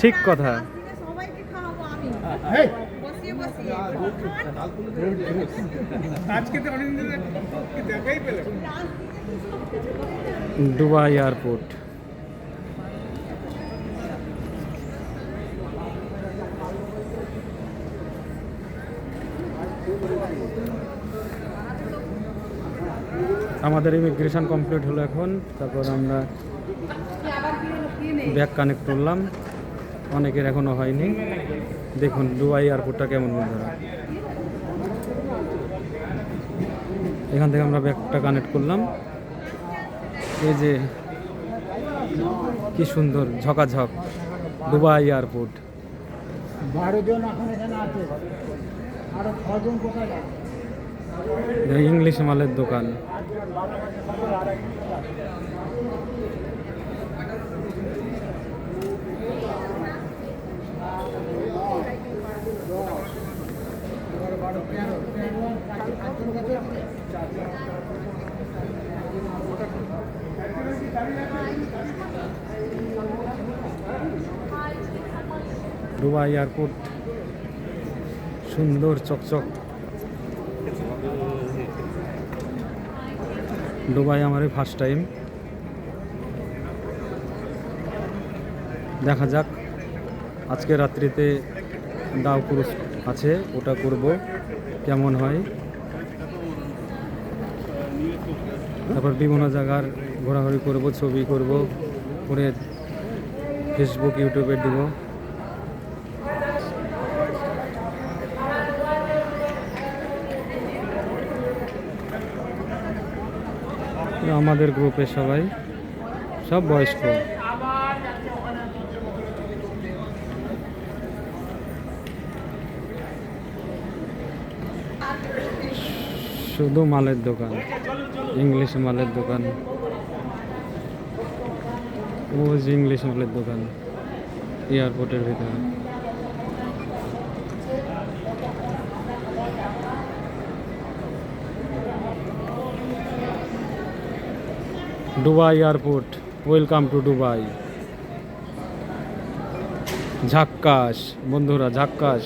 ঠিক কথা। সবাইকে খাওয়াবো আমি। এই, বসিয়ে বসিয়ে। আজকে তো অনেকদিন ধরে দেখাই পেলাম দুবাই এয়ারপোর্ট। আমাদের ইমিগ্রেশন কমপ্লিট হলো এখন। তারপর আমরা ব্যাগ কানেক্ট করলাম। অনেকের এখনও হয়নি। দেখুন দুবাই এয়ারপোর্টটা কেমন বন্ধুরা। এখান থেকে আমরা ব্যাগটা কানেক্ট করলাম। এই যে কি সুন্দর ঝকাঝক দুবাই এয়ারপোর্ট ইংলিশ মালের দোকান। দুবাই এয়ারপোর্ট, সুন্দর চকচক। দুবাই আমার ফার্স্ট টাইম দেখা যাক, আজকে রাত্রিতে দাও আছে, ওটা করব, কেমন হয়। তারপর বিভিন্ন জায়গার ঘোরাঘুরি করব, ছবি করব, করে ফেসবুক ইউটিউবে দিব। আমাদের গ্রুপে সবাই, সব বয়স্ক। শুধু মালের দোকান। ইংলিশ মালের দোকান। ও যে ইংলিশ মালের দোকান এয়ারপোর্টের ভিতরে। Dubai airport welcome to Dubai ঝাক্কাস বন্ধুরা ঝাক্কাস